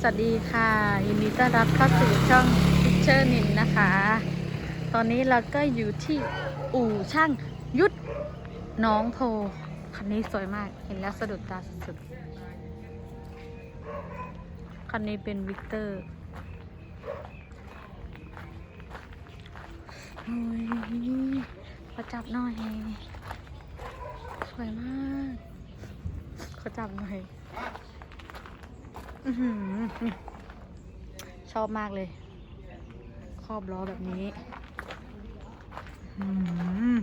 สวัสดีค่ะยินดีต้อนรับเข้าสู่ช่องพิเชอร์นินนะคะ ตอนนี้เราก็อยู่ที่อู่ช่างยุทธน้องโพคันนี้สวยมากเห็นแล้วสะดุดตาสุดๆคันนี้เป็นวิกเตอร์โอ้ยขอจับหน่อย สวยมาก ขอจับหน่อยอื้อหือ ชอบมากเลย ครอบล้อแบบนี้อื้อหือ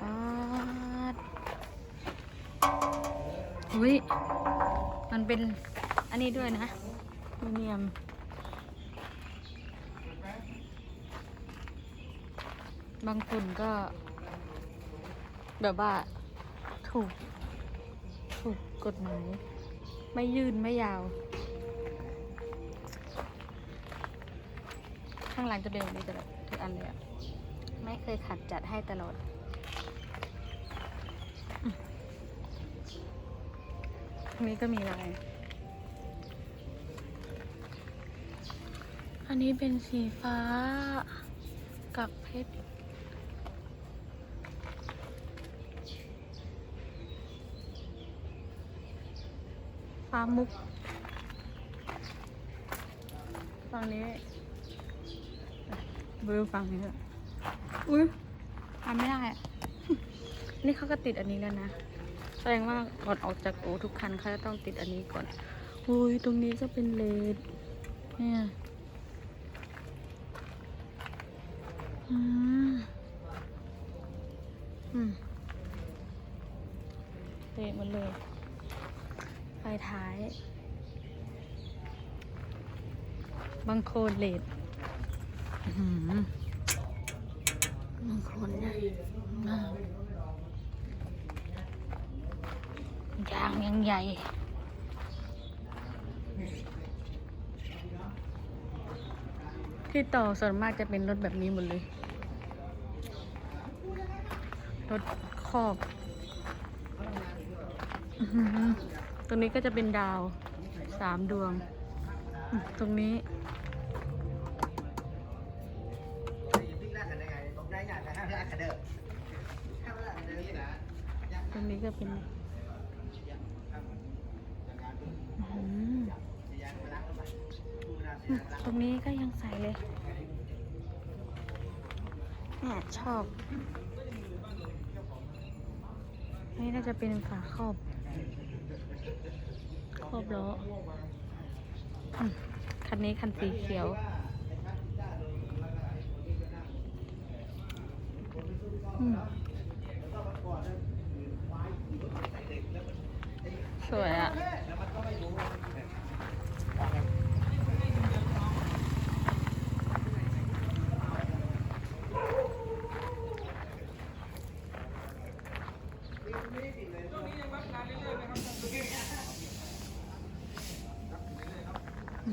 ปาดอุ้ย มันเป็นอันนี้ด้วยนะมีเนียมบางฝุ่นก็ แบบว่า ถูก ถูกกฎหมาย ไม่ยืนไม่ยาว ข้างหลังจะเป็นแบบนี้ตลอดทุกอันเลยอะไม่เคยขัดจัดให้ตลอดอืมตรงนี้ก็มีลาย อันนี้เป็นสีฟ้ากับเพชร ฟ้ามุกฝั่งนี้บริวฝั่งนี้ด้วยอุ้ยทำไม่ได้อะนี่เขาก็ติดอันนี้แล้วนะ แสดงว่าก่อนออกจากโอทุกคันเขาจะต้องติดอันนี้ก่อนอุ้ยตรงนี้ก็เป็นเลดเนี่ยอืมเลดหมันเลย ท้าย บางโคลนเลดอื้อหือบางโคลนใหญ่มากยางยังใหญ่ที่ต่อส่วนมากจะเป็นรถแบบนี้หมดเลย รถครอบอื้อหือ ตรงนี้ก็จะเป็นดาวสามดวง ตรงนี้ ตรงนี้ก็เป็นตรงนี้ก็ยังใส่เลยเนี่ยชอบ นี่น่าจะเป็นฝาครอบ ครอบล้อคันนี้คันสีเขียว สวยอะ นี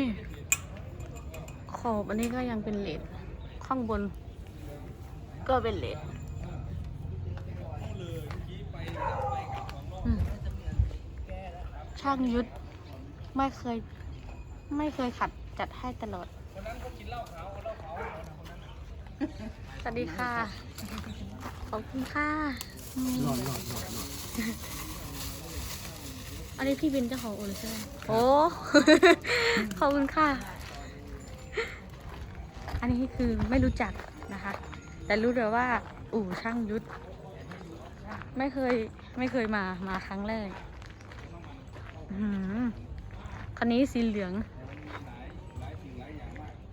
่ขอบอันนี้ก็ยังเป็นเลดข้างบนก็เป็นเลดอืม ช่างยุทธไม่เคย ไม่เคยขัดจัดให้ตลอดสวัสดีค่ะ ขอบคุณค่ะหลอดหลอดหลอดหลอดอันนี้พี่เป็นเจ้าของโอเลยใช่ไหมโอ้ ขอบคุณค่ะ อันนี้คือไม่รู้จักนะคะ แต่รู้แต่ว่า อู่ช่างยุทธ ไม่เคย ไม่เคยมา มาครั้งแรก คันนี้สีเหลือง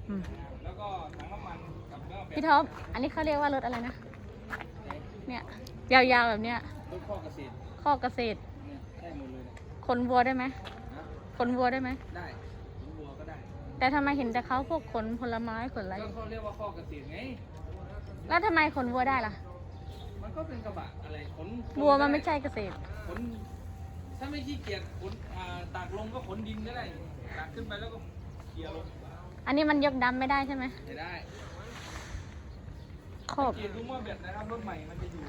อืมพี่ท็อป อันนี้เขาเรียกว่ารถอะไรนะ เนี่ย ยาวๆแบบเนี้ยรถข้อเกษตรข้อเกษตรเนี่ยได้หมดเลยนะขนวัวได้ไหมนะขนวัวได้ไหมได้ถุงบัวก็ได้ แต่ทำไมเห็นแต่เขาพวกขนผลไม้ขนอะไรก็เขาเรียกว่าข้อเกษตรไง แล้วทำไมขนวัวได้ล่ะ มันมันก็เป็นกระบะอะไรขนบัวมันไม่ใช่เกษตรขน ถ้าไม่ขี้เกียจขนอ่าตากลงก็ขนดินก็ได้ตากขึ้นไปแล้วก็เกี่ยวลงอันนี้มันยกดำไม่ได้ใช่ไหมไม่ได้ขอบเกียรดูหม้อแบตนะครับรถใหม่มันจะอยู่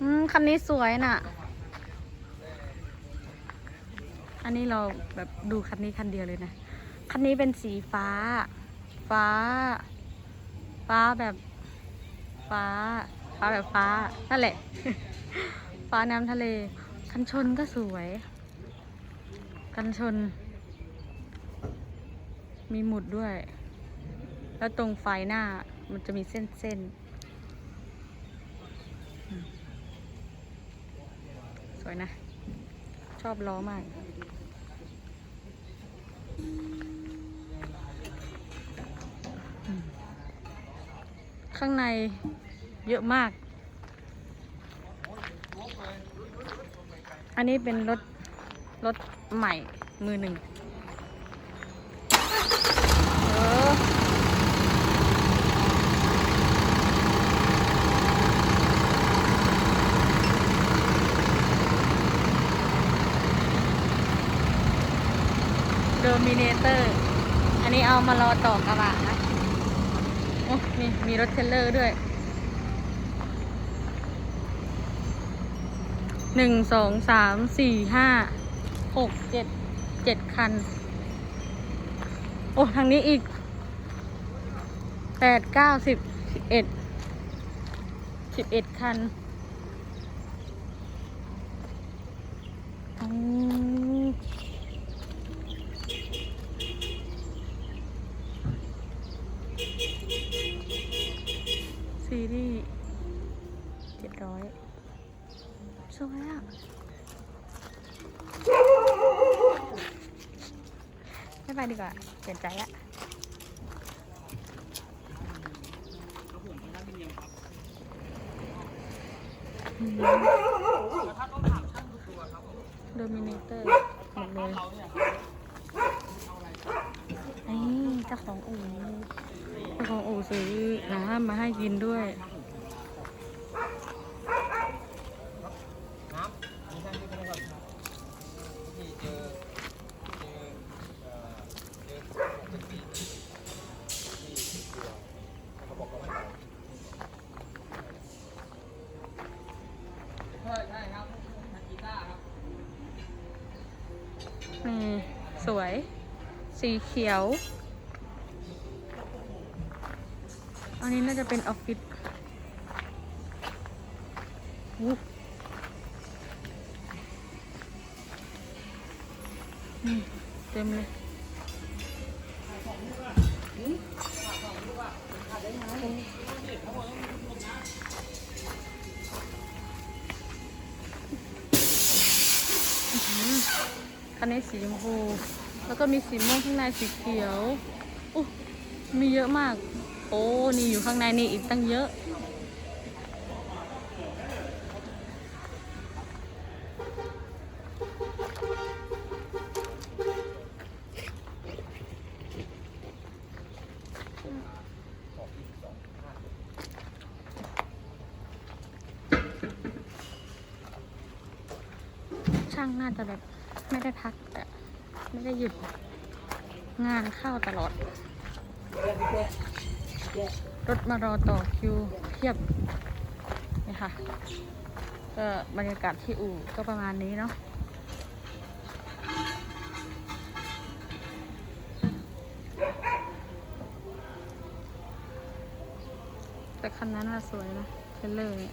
อืมคันนี้สวยน่ะ อันนี้เราแบบดูคันนี้คันเดียวเลยนะ คันนี้เป็นสีฟ้า ฟ้า ฟ้าแบบ ฟ้า ฟ้าแบบฟ้า นั่นแหละ ฟ้าน้ำทะเล กันชนก็สวย กันชน มีหมุดด้วย แล้วตรงไฟหน้ามันจะมีเส้นเส้นๆสวยนะ ชอบล้อมาก ข้างในเยอะมาก อันนี้เป็นรถรถใหม่มือหนึ่งเดอร์มิเนเตอร์ อันนี้เอามารอต่อกระบะนะ โอ้มีมีรถเทเลอร์ด้วย หนึ่งสองสามสี่ห้าหกเจ็ดเจ็ดคัน โอ้ ทางนี้อีกแปดเก้าสิบสิบเอ็ดสิบเอ็ดคันซีรีส์เจ็ดร้อย สวยอะไม่ไปดีกว่าเปลี่ยนใจละโดมิเนเตอร์หมดเลยเราเนี่ยนี่เจ้าของอู่เจ้าของอู่ซื้อน้ำมาให้กินด้วย สีเขียว อันนี้น่าจะเป็นออฟฟิศอู้นี่เต็มเลยคันนี้สีชมพู แล้วก็มีสีม่วงข้างในสีเขียวอู้มีเยอะมาก โอ้ นี่อยู่ข้างในนี่อีกตั้งเยอะ ช่างน่าจะแบบไม่ได้พักแต่ ไม่ได้หยุดงานเข้าตลอด รถมารอต่อคิวเทียบนี่ค่ะ ก็บรรยากาศที่อู่ก็ประมาณนี้เนาะแต่คันนั้นน่ะสวยนะเทรลเลอร์เนี่ย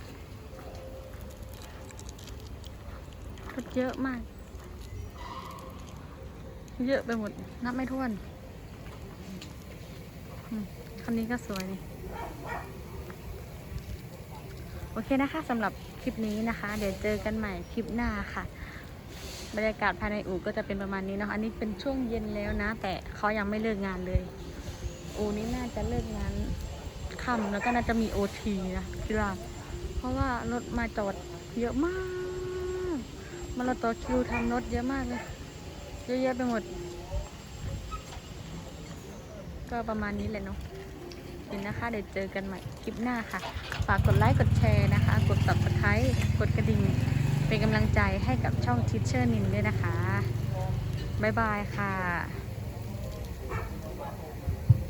รถเยอะมาก เยอะไปหมด นับไม่ถ้วนคันนี้ก็สวยนี่โอเคนะคะสำหรับคลิปนี้นะคะ เดี๋ยวเจอกันใหม่คลิปหน้าค่ะ บรรยากาศภายในอู่ก็จะเป็นประมาณนี้เนาะอันนี้เป็นช่วงเย็นแล้วนะ แต่เขายังไม่เลิกงานเลย อู่นี้น่าจะเลิกงานค่ำแล้วก็น่าจะมีโอทีนะคิดว่าเพราะว่ารถมาจอดเยอะมาก มารอต่อคิวทำรถเยอะมากเลย เยอะแยะไปหมด ก็ประมาณนี้แหละเนาะเห็นะคะเดี๋ยวเจอกันใหม่คลิปหน้าค่ะ ฝากกดไลค์กดแชร์นะคะ กด subscribe กดกระดิ่ง เป็นกำลังใจให้กับช่อง Teacher นินด้วยนะคะ บ๊ายบายค่ะ